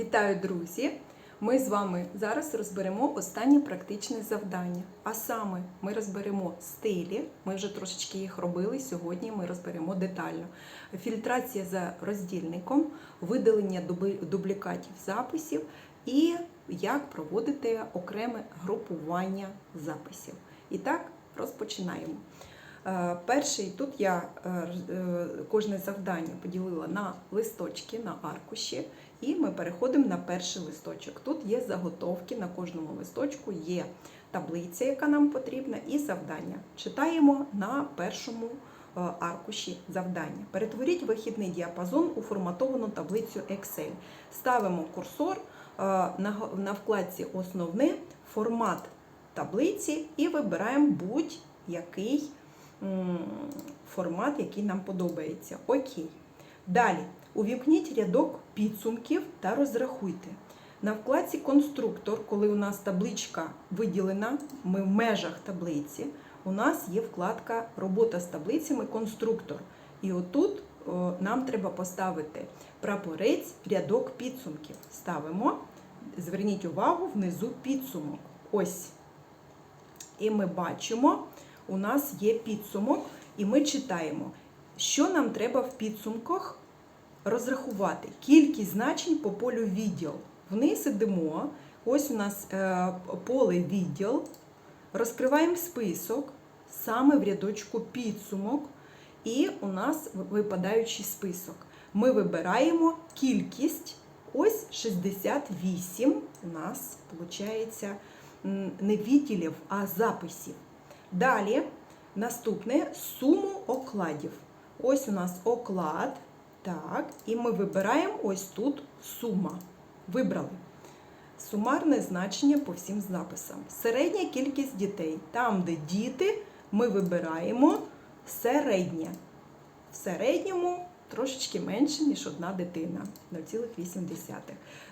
Вітаю, друзі! Ми з вами зараз розберемо останнє практичне завдання. А саме ми розберемо стилі, ми вже трошечки їх робили. Сьогодні ми розберемо детально. Фільтрація за роздільником, видалення дублікатів записів і як проводити окреме групування записів. І так, розпочинаємо. Е, Перший тут я е, е, кожне завдання поділила на листочки, на аркуші, і ми переходимо на перший листочок. Тут є заготовки, на кожному листочку є таблиця, яка нам потрібна, і завдання. Читаємо на першому аркуші завдання. Перетворіть вихідний діапазон у форматовану таблицю Excel. Ставимо курсор на вкладці Основне формат таблиці і вибираємо будь-який формат, який нам подобається. Окей. Далі. Увімкніть рядок підсумків та розрахуйте. На вкладці Конструктор, коли у нас табличка виділена, ми в межах таблиці, у нас є вкладка Робота з таблицями Конструктор. І отут о, нам треба поставити прапорець рядок підсумків. Ставимо. Зверніть увагу внизу підсумок. Ось. І ми бачимо, у нас є підсумок, і ми читаємо, що нам треба в підсумках розрахувати. Кількість значень по полю відділ. Вниз ідемо. Ось у нас е, поле відділ. Розкриваємо список саме в рядочку підсумок. І у нас випадаючий список. Ми вибираємо кількість. Ось 68 у нас виходить не відділів, а записів. Далі наступне суму окладів. Ось у нас оклад. Так, і ми вибираємо ось тут сума. Вибрали. Сумарне значення по всім записам. Середня кількість дітей. Там, де діти, ми вибираємо середнє. В середньому трошечки менше, ніж одна дитина 0,8.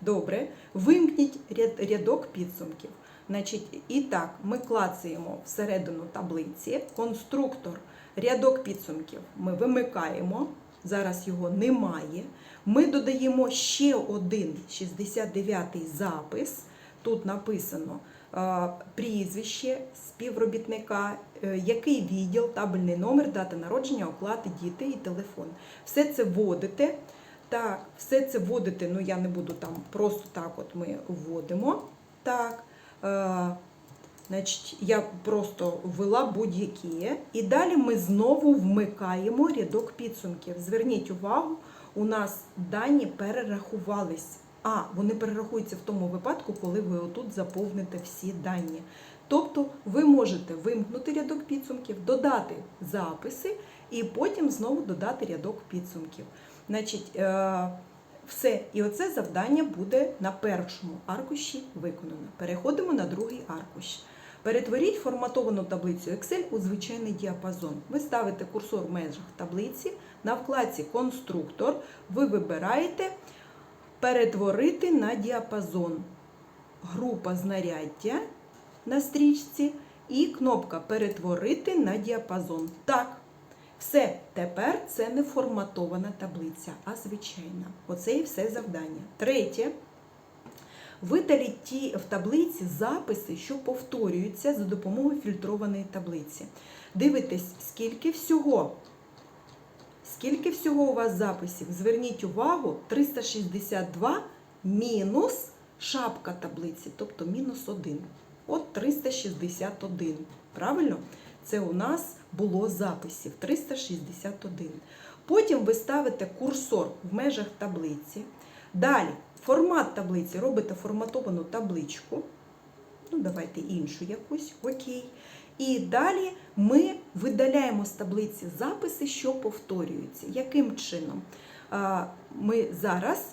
Добре, вимкніть ряд- рядок підсумків. Значить, і так, ми клацаємо всередину таблиці. Конструктор, рядок підсумків ми вимикаємо. Зараз його немає. Ми додаємо ще один 69-й запис. Тут написано е, прізвище співробітника, е, який відділ, табельний номер, дата народження, оклад, діти і телефон. Все це вводите. Так, все це вводите, ну я не буду там, просто так от ми вводимо. Так. Е, Значить, я просто ввела будь-які. І далі ми знову вмикаємо рядок підсумків. Зверніть увагу, у нас дані перерахувались. А, вони перерахуються в тому випадку, коли ви отут заповните всі дані. Тобто ви можете вимкнути рядок підсумків, додати записи і потім знову додати рядок підсумків. Значить, е, все. І оце завдання буде на першому аркуші виконано. Переходимо на другий аркуш. Перетворіть форматовану таблицю Excel у звичайний діапазон. Ви ставите курсор в межах таблиці, на вкладці Конструктор ви вибираєте Перетворити на діапазон. Група знаряддя на стрічці і кнопка Перетворити на діапазон. Так. Все, тепер це не форматована таблиця, а звичайна. Оце і все завдання. Третє. Видаліть ті в таблиці записи, що повторюються за допомогою фільтрованої таблиці. Дивитесь, скільки всього. Скільки всього у вас записів? Зверніть увагу, 362 мінус шапка таблиці, тобто мінус 1. От 361. Правильно? Це у нас було записів 361. Потім ви ставите курсор в межах таблиці. Далі формат таблиці робите форматовану табличку. Ну, давайте іншу якусь, окей. І далі ми видаляємо з таблиці записи, що повторюються. Яким чином? Ми зараз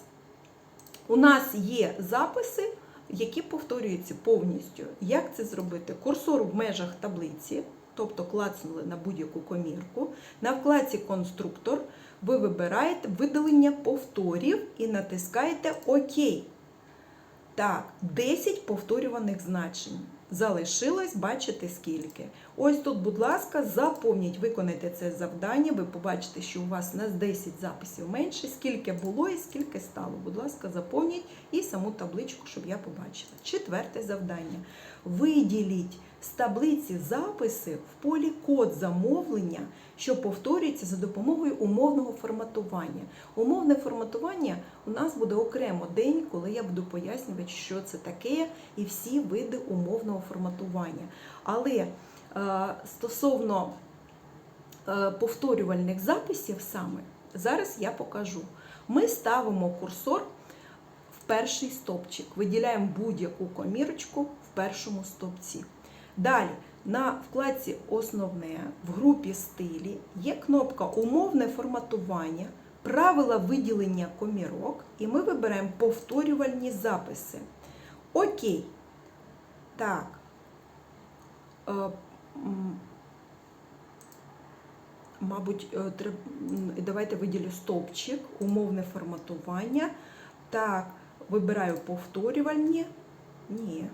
у нас є записи, які повторюються повністю. Як це зробити? Курсор в межах таблиці, тобто клацнули на будь-яку комірку. На вкладці Конструктор ви вибираєте видалення повторів і натискаєте ОК. Так, 10 повторюваних значень. залишилось, бачите скільки. Ось тут, будь ласка, заповніть, виконайте це завдання. Ви побачите, що у вас на 10 записів менше, скільки було і скільки стало. Будь ласка, заповніть і саму табличку, щоб я побачила. Четверте завдання. Виділіть з таблиці записи в полі код замовлення, що повторюється за допомогою умовного форматування. Умовне форматування у нас буде окремо день, коли я буду пояснювати, що це таке, і всі види умовного форматування. Але е, стосовно е, повторювальних записів саме, зараз я покажу. Ми ставимо курсор в перший стовпчик, виділяємо будь-яку комірочку в першому стовпці. Далі на вкладці Основне в групі стилі є кнопка Умовне форматування, правила виділення комірок, і ми вибираємо повторювальні записи. Окей. Так. Е, Мабуть, е, давайте виділю стовпчик, умовне форматування. Так, вибираю повторювальні. Ні.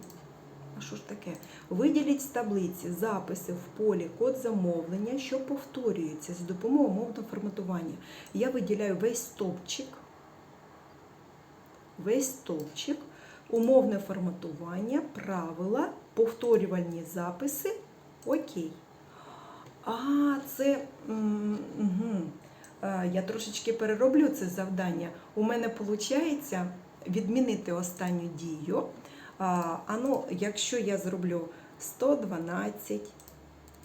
А що ж таке? Виділіть з таблиці записи в полі код замовлення, що повторюється з допомогою умовного форматування. Я виділяю весь стовпчик, весь стовпчик, умовне форматування, правила, повторювальні записи. Окей. А, це. Угу. Я трошечки перероблю це завдання. У мене виходить відмінити останню дію. А, ну, якщо я зроблю 112,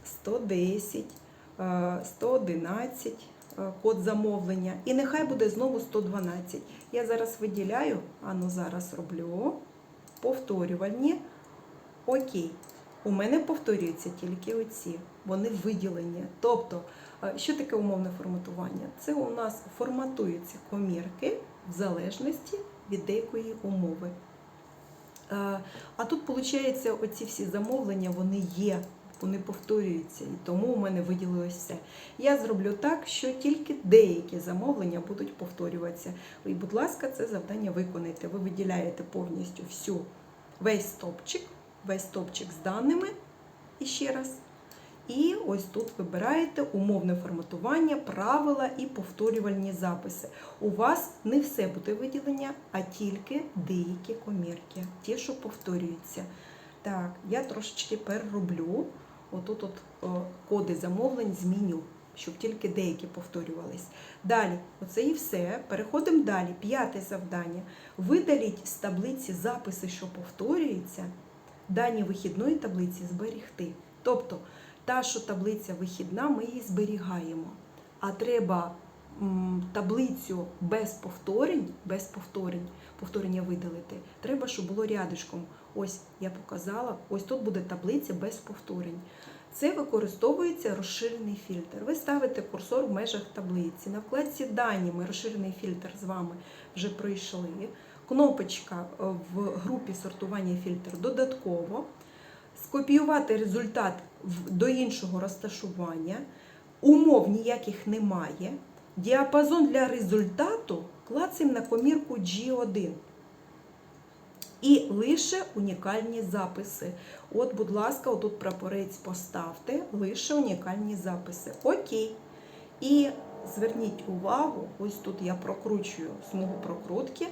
110, е, 111 е, код замовлення, і нехай буде знову 112. Я зараз виділяю, а ну зараз роблю повторювальні. Окей. У мене повторюються тільки оці, вони виділені. Тобто, е, що таке умовне форматування? Це у нас форматуються комірки в залежності від деякої умови. Е, А тут, виходить, оці всі замовлення вони є, вони повторюються, і тому у мене виділилось все. Я зроблю так, що тільки деякі замовлення будуть повторюватися. І, будь ласка, це завдання виконайте. Ви виділяєте повністю всю весь стопчик, весь стопчик з даними. І ще раз. І ось тут вибираєте умовне форматування, правила і повторювальні записи. У вас не все буде виділення, а тільки деякі комірки, ті, що повторюються. Так, я трошечки перероблю. Отут от о, коди замовлень зміню, щоб тільки деякі повторювались. Далі, оце і все. Переходимо далі. П'яте завдання. Видаліть з таблиці записи, що повторюються, дані вихідної таблиці зберігти. Тобто, та, що таблиця вихідна, ми її зберігаємо. А треба таблицю без повторень, без повторень, повторення видалити. Треба, щоб було рядишком. Ось я показала, ось тут буде таблиця без повторень. Це використовується розширений фільтр. Ви ставите курсор в межах таблиці. На вкладці Дані ми розширений фільтр з вами вже пройшли. Кнопочка е, в групі сортування фільтр додатково. Скопіювати результат до іншого розташування. Умов ніяких немає. Діапазон для результату клацаємо на комірку G1. І лише унікальні записи. От, будь ласка, отут прапорець поставте, лише унікальні записи. Окей. І зверніть увагу, ось тут я прокручую смугу прокрутки.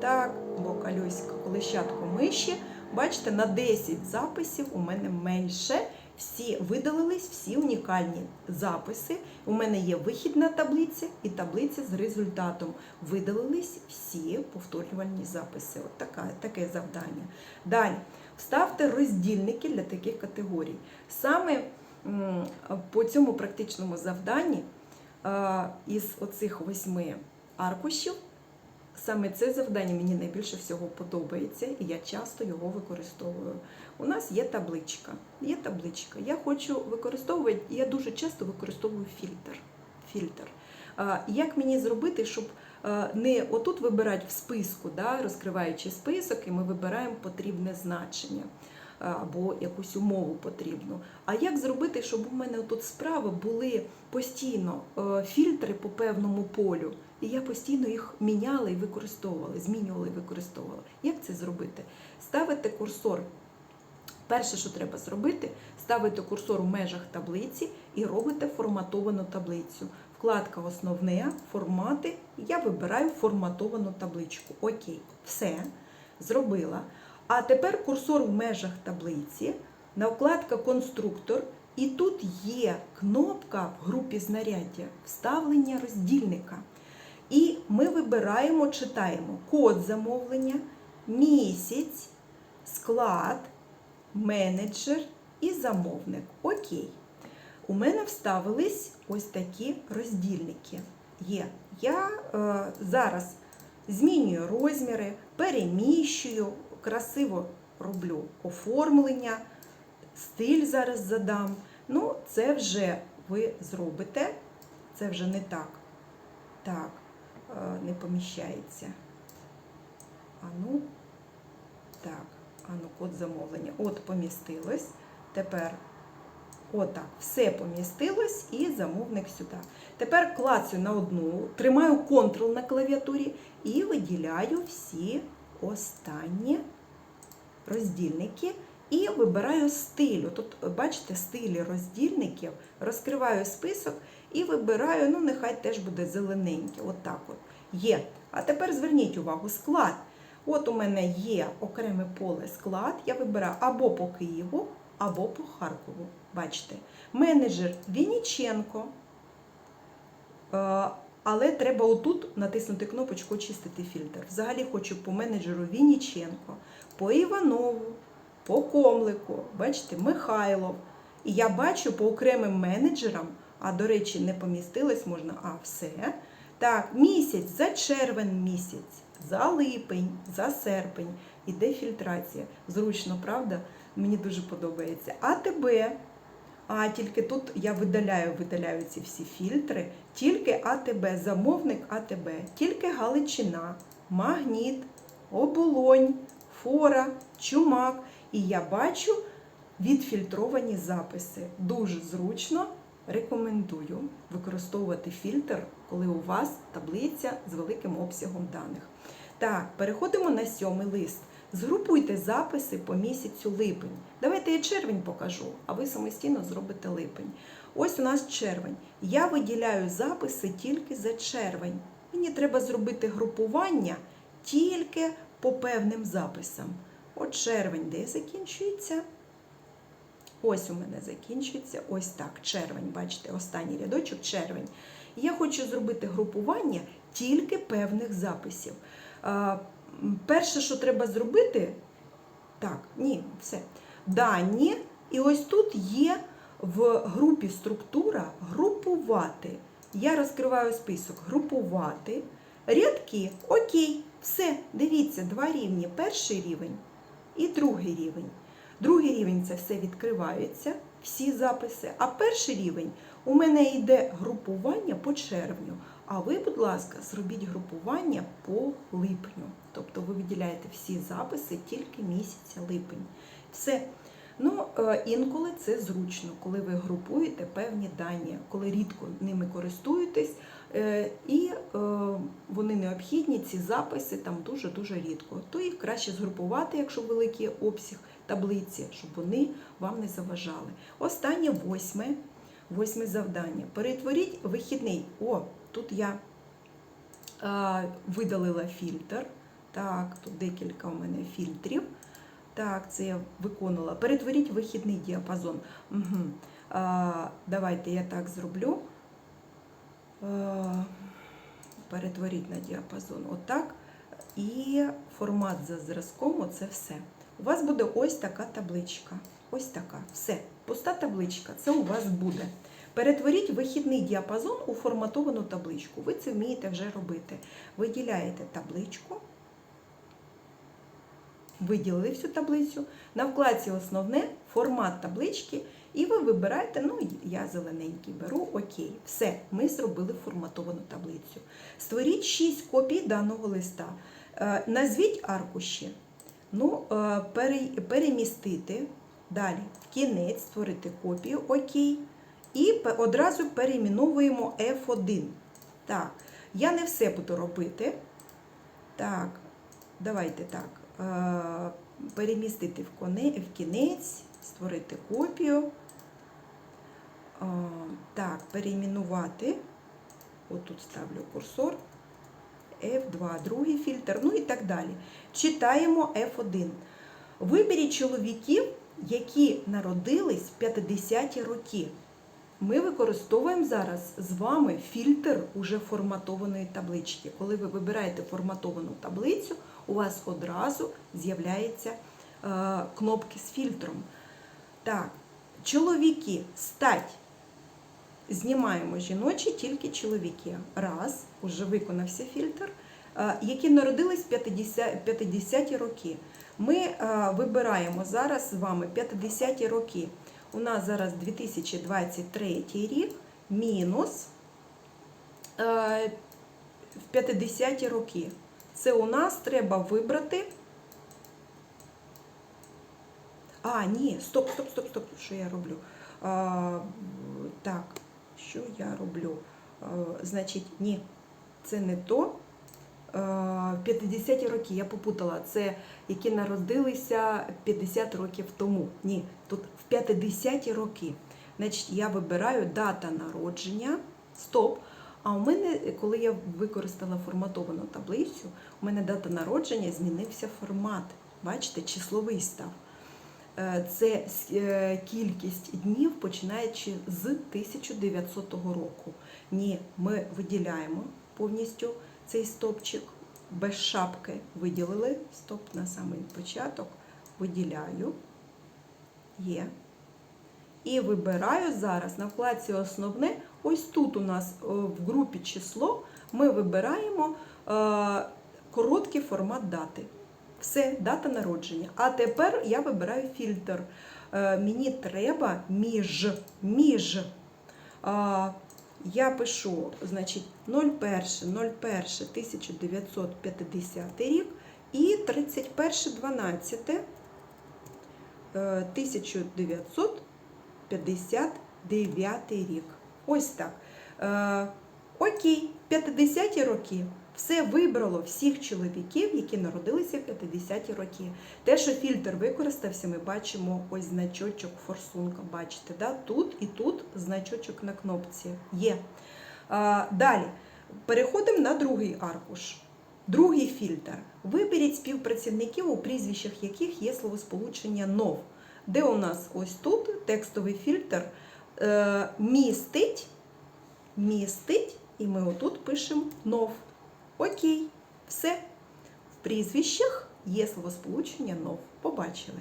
Так, бо колесико, колещатку миші. Бачите, на 10 записів у мене менше. Всі видалились, всі унікальні записи. У мене є вихідна таблиця і таблиця з результатом. Видалились всі повторювальні записи. От така, таке завдання. Далі вставте роздільники для таких категорій. Саме по цьому практичному завданні із оцих восьми аркушів Саме це завдання мені найбільше всього подобається, і я часто його використовую. У нас є табличка. Є табличка. Я хочу використовувати, я дуже часто використовую фільтр. фільтр. Як мені зробити, щоб не отут вибирати в списку, да, розкриваючи список, і ми вибираємо потрібне значення або якусь умову потрібну. А як зробити, щоб у мене тут справа були постійно фільтри по певному полю? І я постійно їх міняла і використовувала, змінювала і використовувала. Як це зробити? Ставите курсор Перше, що треба зробити, ставити курсор в межах таблиці і робите форматовану таблицю. Вкладка Основне, формати. Я вибираю форматовану табличку. Окей, все, зробила. А тепер курсор в межах таблиці, на вкладка Конструктор. І тут є кнопка в групі знаряддя вставлення роздільника. І ми вибираємо, читаємо код замовлення, місяць, склад, менеджер і замовник. Окей. У мене вставились ось такі роздільники. Є. Я е, зараз змінюю розміри, переміщую, красиво роблю оформлення, стиль зараз задам. Ну, це вже ви зробите. Це вже не так. Так, не поміщається. А ну, так, а ну, код замовлення. От помістилось. Тепер отак, все помістилось і замовник сюди. Тепер клацаю на одну, тримаю Ctrl на клавіатурі і виділяю всі останні роздільники. І вибираю стилю. Тут, бачите, стилі роздільників, розкриваю список і вибираю, ну, нехай теж буде зелененьке. От от. Є. А тепер зверніть увагу, склад. От у мене є окреме поле склад. Я вибираю або по Києву, або по Харкову. Бачите, менеджер Вініченко. Е, Але треба отут натиснути кнопочку Очистити фільтр. Взагалі хочу по менеджеру Вініченко, по Іванову, по Комлику, бачите, Михайлов. І я бачу по окремим менеджерам, а до речі, не помістилось можна, а все. Так, місяць за червень місяць, за липень, за серпень. Іде фільтрація. Зручно, правда? Мені дуже подобається. АТБ. А тільки тут я видаляю, видаляю ці всі фільтри. Тільки АТБ, замовник АТБ, тільки Галичина, Магніт, Оболонь, Фора, Чумак. І я бачу відфільтровані записи. Дуже зручно. Рекомендую використовувати фільтр, коли у вас таблиця з великим обсягом даних. Так, переходимо на сьомий лист. Згрупуйте записи по місяцю липень. Давайте я червень покажу, а ви самостійно зробите липень. Ось у нас червень. Я виділяю записи тільки за червень. Мені треба зробити групування тільки по певним записам. От червень, де закінчується? Ось у мене закінчується ось так. Червень, бачите, останній рядочок червень. Я хочу зробити групування тільки певних записів. Перше, що треба зробити, так, ні, все. Дані. І ось тут є в групі структура групувати. Я розкриваю список групувати. Рядки. Окей, все, дивіться, два рівні. Перший рівень і другий рівень. Другий рівень це все відкривається, всі записи. А перший рівень у мене йде групування по червню. А ви, будь ласка, зробіть групування по липню. Тобто ви виділяєте всі записи тільки місяця липень. Все. Ну, е, інколи це зручно, коли ви групуєте певні дані, коли рідко ними користуєтесь, і е, вони необхідні, ці записи там дуже-дуже рідко. То їх краще згрупувати, якщо великий обсяг таблиці, щоб вони вам не заважали. Останнє восьме, восьме завдання. Перетворіть вихідний. О, тут я е, видалила фільтр. Так, тут декілька у мене фільтрів. Так, це я виконала. Перетворіть вихідний діапазон. Угу. А, давайте я так зроблю. А, перетворіть на діапазон. Отак. І формат за зразком оце все. У вас буде ось така табличка. Ось така. Все. Пуста табличка. Це у вас буде. Перетворіть вихідний діапазон у форматовану табличку. Ви це вмієте вже робити. Виділяєте табличку. Виділили всю таблицю. На вкладці основне формат таблички, і ви вибираєте, ну, я зелененький беру, окей. Все, ми зробили форматовану таблицю. Створіть 6 копій даного листа. Е, Назвіть аркуші. Ну, е, перемістити далі кінець, створити копію, окей. І одразу перейменовуємо F1. Так, я не все буду робити. Так, давайте так. Е, перемістити в кінець, створити копію. Так, перейменувати. Отут ставлю курсор. F2, другий фільтр, ну і так далі. Читаємо F1. Виберіть чоловіків, які народились в 50-ті роки. Ми використовуємо зараз з вами фільтр уже форматованої таблички. Коли ви вибираєте форматовану таблицю, у вас одразу з'являються е, кнопки з фільтром. Так, чоловіки, стать. Знімаємо жіночі, тільки чоловіки. Раз, уже виконався фільтр, е, які народились в 50, 50-ті роки. Ми е, вибираємо зараз з вами 50-ті роки. У нас зараз 2023 рік мінус е, в 50-ті роки. Це у нас треба вибрати. А, ні, стоп, стоп, стоп, стоп. Що я роблю? А, так, що я роблю? А, значить, ні, це не то. А, 50-ті роки я попутала. Це які народилися 50 років тому. Ні, тут в 50-ті роки. Значить, я вибираю дата народження. Стоп. А у мене, коли я використала форматовану таблицю, у мене дата народження змінився формат. Бачите, числовий став. Е, Це е, кількість днів, починаючи з 1900 року. Ні, ми виділяємо повністю цей стопчик. Без шапки виділили. Стоп на самий початок. Виділяю. Є. І вибираю зараз на вкладці основне. Ось тут у нас е, в групі число ми вибираємо короткий формат дати. Все, дата народження. А тепер я вибираю фільтр. Е, Мені треба між. між. Я пишу, значить, 01, 01, 1950 рік і 31, 12, е, 1959 рік. Ось так. Е, окей, 50-ті роки. Все вибрало всіх чоловіків, які народилися в 50-ті роки. Те, що фільтр використався, ми бачимо ось значочок форсунка. Бачите, да? тут і тут значочок на кнопці є. А, далі переходимо на другий аркуш. Другий фільтр. Виберіть співпрацівників, у прізвищах яких є словосполучення нов. Де у нас ось тут текстовий фільтр е, містить, містить, і ми отут пишемо нов. Окей, все. В прізвищах є словосполучення нов. Побачили.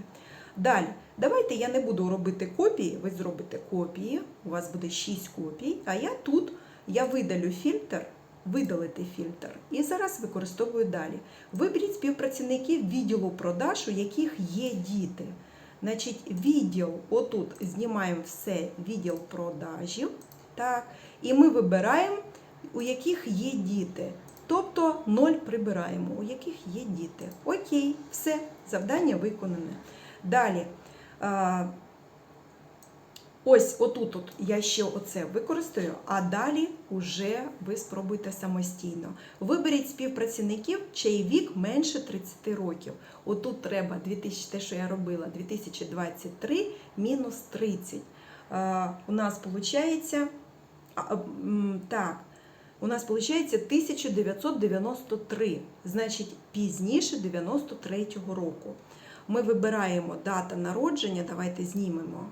Далі, давайте я не буду робити копії, ви зробите копії, у вас буде 6 копій, а я тут я видалю фільтр, видалити фільтр. І зараз використовую далі. Виберіть співпрацівників відділу продаж, у яких є діти. Значить, відділ, отут знімаємо все відділ продажів. Так, і ми вибираємо, у яких є діти. Тобто 0 прибираємо, у яких є діти. Окей, все, завдання виконане. Далі. Ось отут от я ще оце використаю, а далі вже ви спробуйте самостійно. Виберіть співпрацівників, чий вік менше 30 років. Отут треба 2000, те, що я робила, 2023 мінус 30. У нас виходить, так, у нас виходить 1993, значить пізніше 93-го року. Ми вибираємо дата народження, давайте знімемо,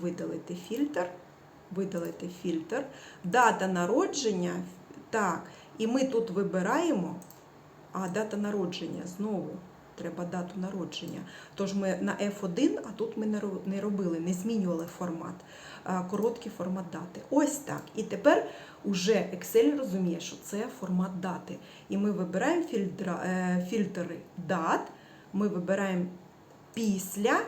видалити фільтр, видалити фільтр, дата народження, так, і ми тут вибираємо, а дата народження знову. Треба дату народження. Тож ми на F1, а тут ми не робили, не змінювали формат, короткий формат дати. Ось так. І тепер уже Excel розуміє, що це формат дати. І ми вибираємо е, фільтри дат, ми вибираємо після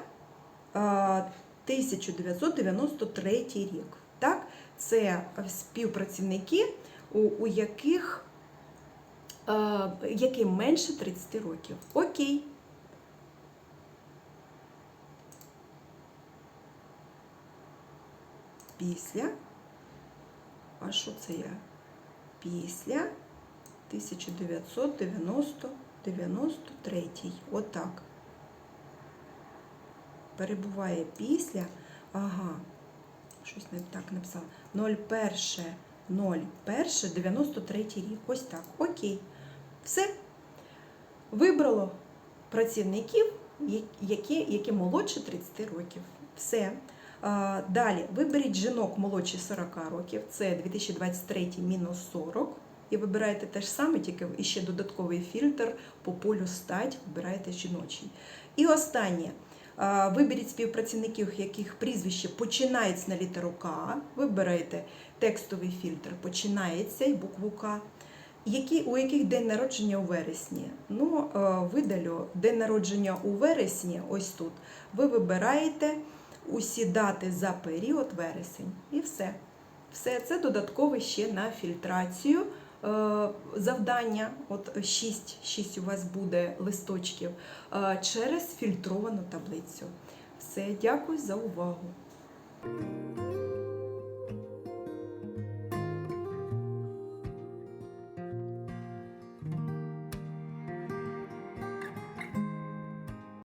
1993 рік. Так? Це співпрацівники, у яких яким менше 30 років. Окей. Після. А що це я? Після 1993. Отак. перебуває після. Ага, щось не так написала. 01, 01, 93 рік. Ось так. Окей. Все. Вибрало працівників, які, які молодше 30 років. Все. Далі виберіть жінок молодші 40 років, це 2023 мінус 40. І вибираєте те ж саме, тільки ще додатковий фільтр по полю стать, вибираєте жіночий. І останнє. Виберіть співпрацівників, яких прізвище починається на літеру К. Вибираєте текстовий фільтр, починається і букву К. Які, у яких день народження у вересні? Ну, е, видалю день народження у вересні, ось тут. Ви вибираєте усі дати за період вересень. І все. Все це додатково ще на фільтрацію. е, Завдання, от 6, 6 у вас буде листочків, е, через фільтровану таблицю. Все, дякую за увагу.